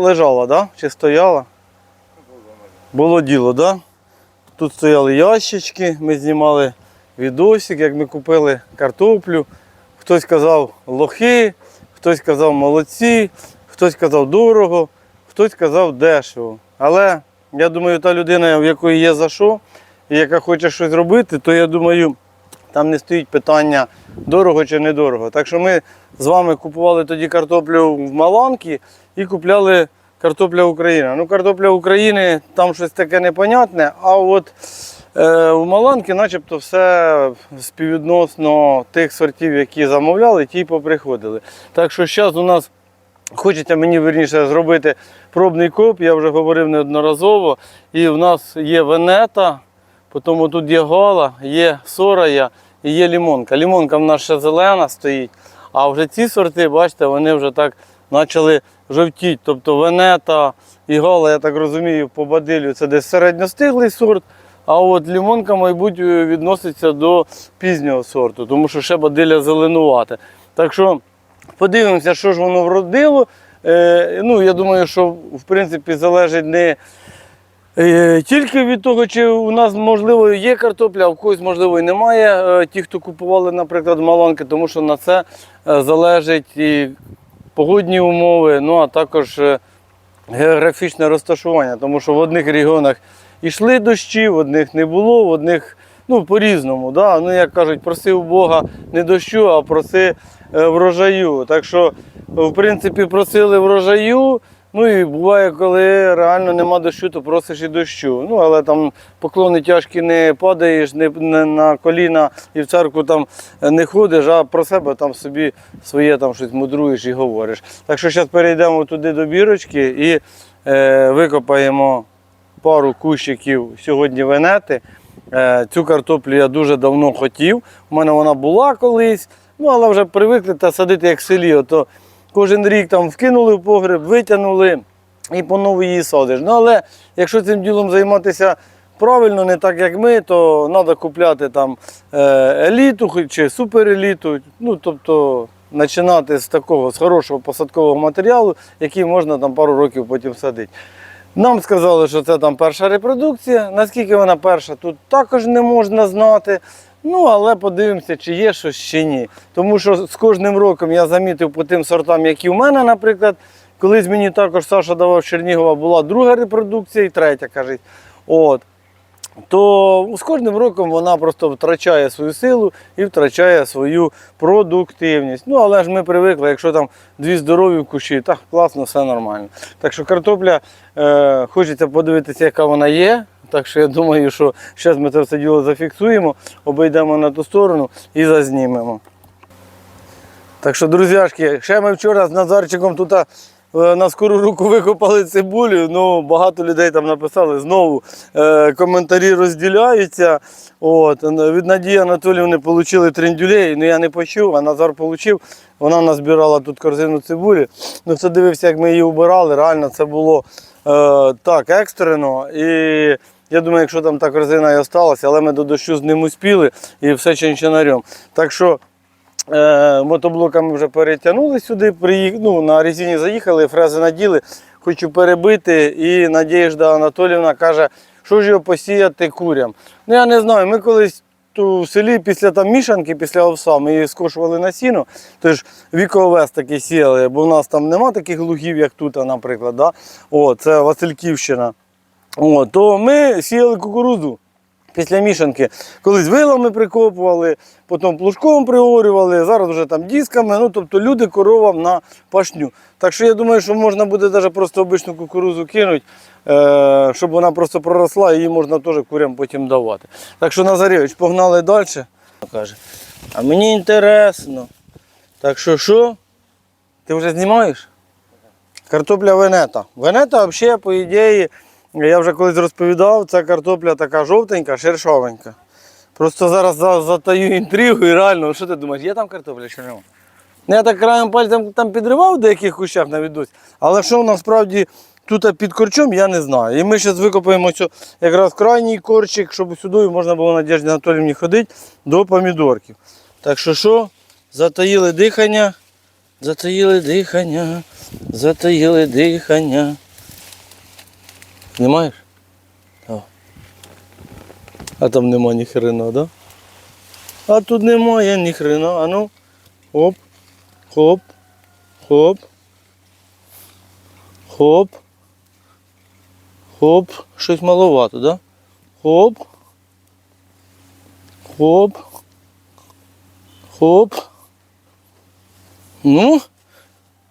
Лежала, да? Чи стояла? Було діло, да? Тут стояли ящички, ми знімали відосик, як ми купили картоплю. Хтось казав лохи, хтось казав молодці, хтось казав дорого, хтось казав дешево. Але я думаю, та людина, в якої є за що, і яка хоче щось робити, то я думаю, там не стоїть питання дорого чи недорого. Так що ми з вами купували тоді картоплю в Маланки і купляли картопля Україна. Ну, картопля України там щось таке непонятне, а от е, у Маланки начебто все співвідносно тих сортів, які замовляли, ті поприходили. Так що зараз у нас Хочеться мені верніше зробити пробний коп, я вже говорив неодноразово. І в нас є венета, потім тут є гала, є сорая і є лімонка. Лімонка в нас ще зелена стоїть, а вже ці сорти, бачите, вони вже так почали жовтіти. Тобто венета і гала, я так розумію, по бадилю це десь середньостиглий сорт. А от лімонка, мабуть, відноситься до пізнього сорту, тому що ще бадиля зеленувати. Так що Подивимося, що ж воно вродило. Е, ну, я думаю, що в принципі залежить не е, тільки від того, чи у нас можливо є картопля, а в когось можливо і немає. Е, ті, хто купували, наприклад, маланки, тому що на це е, залежить і погодні умови, ну а також е, географічне розташування, тому що в одних регіонах йшли дощі, в одних не було, в одних ну, по-різному. Да? Ну, як кажуть, проси у Бога не дощу, а проси е, врожаю. Так що, в принципі, просили врожаю. Ну і буває, коли реально нема дощу, то просиш і дощу. Ну, але там поклони тяжкі не падаєш, не, не на коліна і в церкву там не ходиш, а про себе там собі своє там щось мудруєш і говориш. Так що зараз перейдемо туди до бірочки і е, викопаємо пару кущиків сьогодні венети. Е, Цю картоплю я дуже давно хотів. У мене вона була колись, ну але вже привикли та садити як в селі. Ото кожен рік там вкинули в погреб, витягнули і по нову її садиш. Ну але якщо цим ділом займатися правильно, не так як ми, то треба купляти там е, еліту чи супереліту. Ну тобто починати з такого, з хорошого посадкового матеріалу, який можна там пару років потім садити. Нам сказали, що це там перша репродукція. Наскільки вона перша, тут також не можна знати. Ну, але подивимося, чи є щось чи ні. Тому що з кожним роком я замітив по тим сортам, які в мене, наприклад, колись мені також Саша давав Чернігова, була друга репродукція і третя, кажуть. От. То з кожним роком вона просто втрачає свою силу і втрачає свою продуктивність. Ну, але ж ми привикли, якщо там дві здорові кущі, так класно, все нормально. Так що картопля, е, хочеться подивитися, яка вона є. Так що я думаю, що зараз ми це все діло зафіксуємо, обійдемо на ту сторону і зазнімемо. Так що, друзяшки, ще ми вчора з Назарчиком тут е, на скору руку викопали цибулю. Ну, багато людей там написали знову. Е, коментарі розділяються. От, від Надії Анатоліївни отримали трендюлей, ну я не почув, а Назар отримав. Вона назбирала тут корзину цибулі. Ну, це дивився, як ми її убирали. Реально це було е, так екстрено. І я думаю, якщо там та корзина і осталася, але ми до дощу з ним успіли і все чинчинарем. Так що Е, мотоблоками вже перетягнули сюди, приїх... ну, на резині заїхали, фрези наділи, хочу перебити. І Надіжда Анатолівна каже, що ж його посіяти курям. Ну я не знаю, ми колись в селі після там мішанки, після овса, ми її скошували на сіно, тож віковес такий сіяли, бо в нас там нема таких лугів, як тут, наприклад. Да? О, це Васильківщина. О, то ми сіяли кукурудзу після мішанки. Колись вилами прикопували, потім плужком приорювали, зараз вже там дисками. Ну, тобто люди коровам на пашню. Так що я думаю, що можна буде навіть просто обичну кукурузу кинути, е, щоб вона просто проросла, і її можна теж курям потім давати. Так що Назаревич, погнали далі. Каже, а мені інтересно. Так що що? Ти вже знімаєш? Картопля венета. Венета взагалі, по ідеї, я вже колись розповідав, це картопля така жовтенька, шершовенька. Просто зараз затаю інтригу і реально, що ти думаєш, є там картопля чи нема? Ну, Я так краєм пальцем там підривав в деяких кущах на відосі, але що насправді тут під корчом, я не знаю. І ми зараз викопаємо цю якраз крайній корчик, щоб сюди можна було Надежді Анатоліївні ходити до помідорків. Так що що, затаїли дихання затаїли дихання, затаїли дихання. Знімаєш? О. А там нема ні хрена, да? А тут немає ні хрена. А ну. Хоп. Хоп. Хоп. Хоп. Хоп. Щось маловато, да? Хоп. Хоп. Хоп. Ну,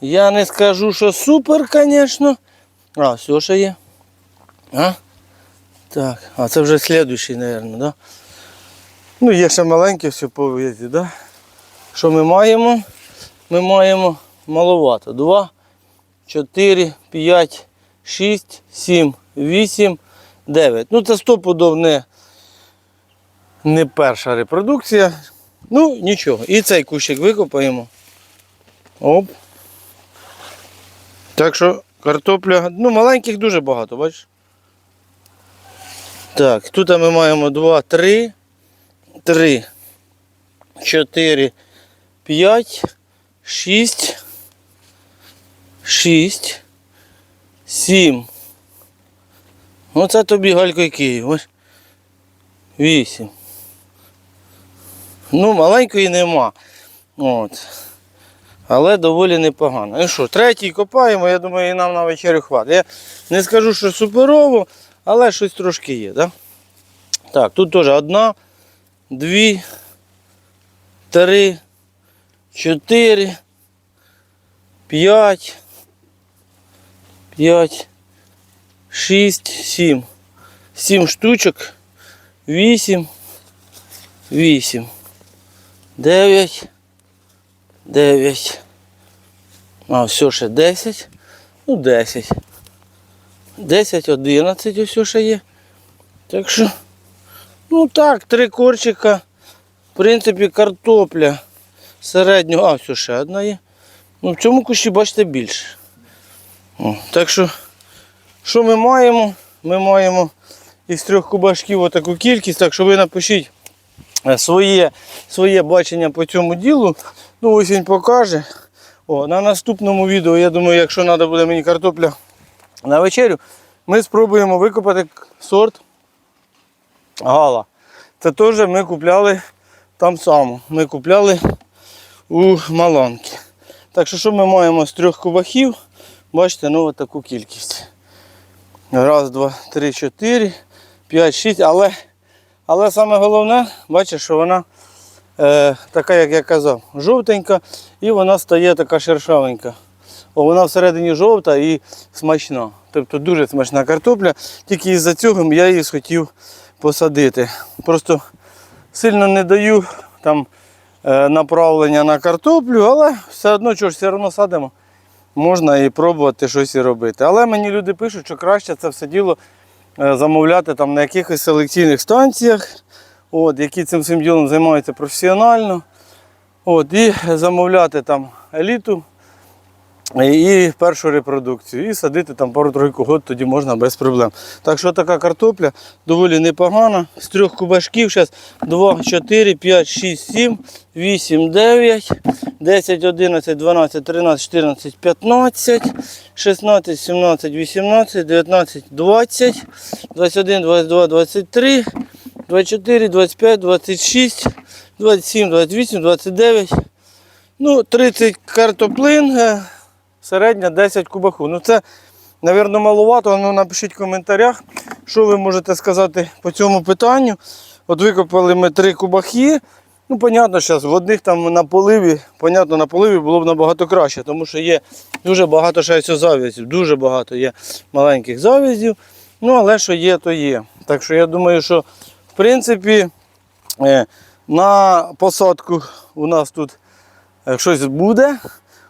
я не скажу, що супер, звісно. А, все ще є. А? Так, а це вже слідуючий, мабуть, да? Ну, є ще маленьке все по в'їзді, да? Що ми маємо? Ми маємо маловато. 2, 4, 5, 6, 7, 8, 9. Ну, це стопудов не, не перша репродукція. Ну, нічого. І цей кущик викопаємо. Оп. Так що картопля, ну маленьких дуже багато, бачиш? Так, тут ми маємо 2, 3, 3, 4, 5, 6, 6, 7. Оце тобі Галько і Київ. Ось. 8. Ну, маленької нема. От. Але доволі непогано. Ну що, третій копаємо, я думаю, і нам на вечерю хватить. Я не скажу, що суперово, але щось трошки є. Да? Так, тут теж одна, дві, три, чотири, п'ять, п'ять, шість, сім. Сім штучок, вісім, вісім, дев'ять. 9. А, все ще 10. Ну, 10. 10, 11 ось ще є. Так що, ну так, три корчика. В принципі, картопля середнього. А, все ще одна є. Ну, в цьому кущі, бачите, більше. О, так що, що ми маємо? Ми маємо із трьох кубашків отаку кількість, так що ви напишіть е, своє, своє бачення по цьому ділу. Ну, ось він покаже. О, на наступному відео, я думаю, якщо треба буде мені картопля на вечерю, ми спробуємо викопати сорт гала. Це теж ми купляли там само. Ми купляли у Маланки. Так що, що ми маємо з трьох кубахів? Бачите, ну от таку кількість. Раз, два, три, чотири, п'ять, шість. Але, але саме головне, бачиш, що вона е, така, як я казав, жовтенька, і вона стає така шершавенька. О, вона всередині жовта і смачна. Тобто дуже смачна картопля. Тільки із-за цього я її схотів посадити. Просто сильно не даю там е, направлення на картоплю, але все одно чого все одно садимо. Можна і пробувати щось і робити. Але мені люди пишуть, що краще це все діло е, замовляти там на якихось селекційних станціях от, які цим всім ділом займаються професіонально. От, І замовляти там еліту і першу репродукцію. І садити там пару-тройку год, тоді можна без проблем. Так що така картопля доволі непогана. З трьох кубашків зараз 2, 4, 5, 6, 7, 8, 9, 10, 11, 12, 13, 14, 15, 16, 17, 18, 19, 20, 21, 22, 23. 24, 25, 26, 27, 28, 29. Ну, 30 картоплин, е, середня 10 кубаху. Ну це, мабуть, маловато. Ну, напишіть в коментарях, що ви можете сказати по цьому питанню. От викопали ми 3 кубахи. Ну, понятно, зараз в одних там на поливі, понятно, на поливі було б набагато краще, тому що є дуже багато ще зав'язів, дуже багато є маленьких зав'язів. Ну, але що є, то є. Так що я думаю, що в принципі, е, на посадку у нас тут е, щось буде.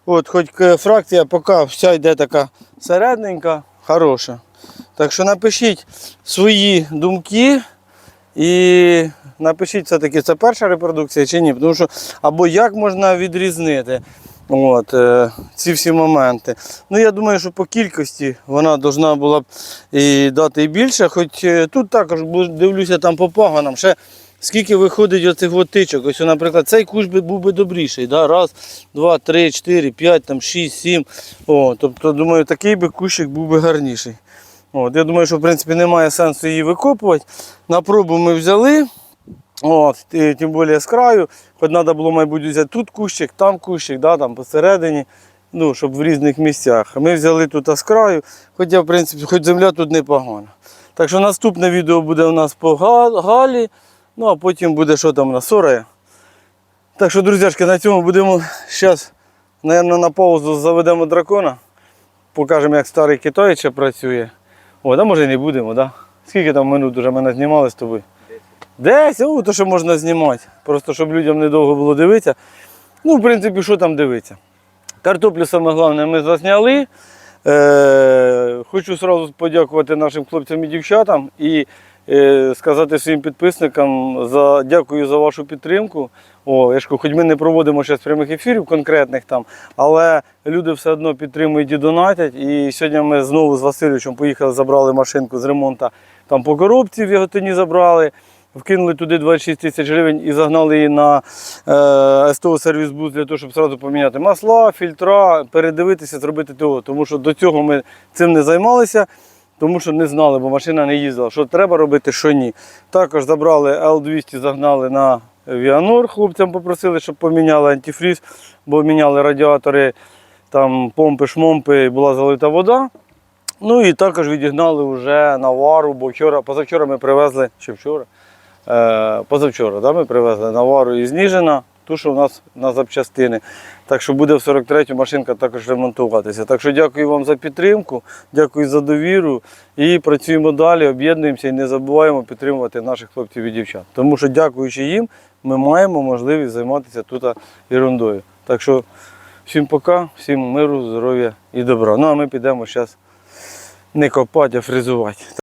От, Хоч фракція поки вся йде така середненька, хороша. Так що напишіть свої думки і напишіть все-таки, це перша репродукція чи ні. Тому що, або як можна відрізнити от, е, ці всі моменти. Ну, я думаю, що по кількості вона повинна була б і дати і більше. Хоч е, тут також дивлюся там по пагонам, ще скільки виходить оцих от тичок. Ось, наприклад, цей би був би добріший. Да? Раз, два, три, чотири, п'ять, там, шість, сім. О, тобто, думаю, такий би кущик був би гарніший. От, я думаю, що в принципі немає сенсу її викопувати. На пробу ми взяли. І тим більше з краю. Хоч треба було, мабуть, взяти тут кущик, там кущик, да, там посередині, ну, щоб в різних місцях. Ми взяли тут з краю, хоча, в принципі, хоч земля тут непогана. Так що наступне відео буде у нас по Галі, ну а потім буде що там на Сорея. Так що, друзяшки, на цьому будемо зараз, мабуть, на паузу заведемо дракона. Покажемо, як старий Китай працює. О, да може і не будемо, да? Скільки там минут вже мене знімали з тобою? Десь, о, то що можна знімати. Просто щоб людям недовго було дивитися. Ну, в принципі, що там дивитися? Картоплю саме головне ми засняли. Е, хочу одразу подякувати нашим хлопцям і дівчатам і сказати своїм підписникам за дякую за вашу підтримку. О, я ж кажу, хоч ми не проводимо зараз прямих ефірів конкретних там, але люди все одно підтримують і донатять. І сьогодні ми знову з Васильовичем поїхали, забрали машинку з ремонту там по коробці в Яготині забрали. Вкинули туди 26 тисяч гривень і загнали її на е, СТО сервіс бус для того, щоб одразу поміняти масла, фільтра, передивитися, зробити того. Тому що до цього ми цим не займалися, тому що не знали, бо машина не їздила, що треба робити, що ні. Також забрали L200, загнали на Віанор. Хлопцям попросили, щоб поміняли антифріз, бо міняли радіатори, там помпи, шмомпи, була залита вода. Ну і також відігнали вже навару, бо вчора, позавчора ми привезли, чи вчора? Е, позавчора да, ми привезли навару із Ніжина, ту, що у нас на запчастини. Так що буде в 43-ю машинка також ремонтуватися. Так що дякую вам за підтримку, дякую за довіру. І працюємо далі, об'єднуємося і не забуваємо підтримувати наших хлопців і дівчат. Тому що, дякуючи їм, ми маємо можливість займатися тут ерундою. Так що всім пока, всім миру, здоров'я і добра. Ну а ми підемо зараз не копати, а фрезувати.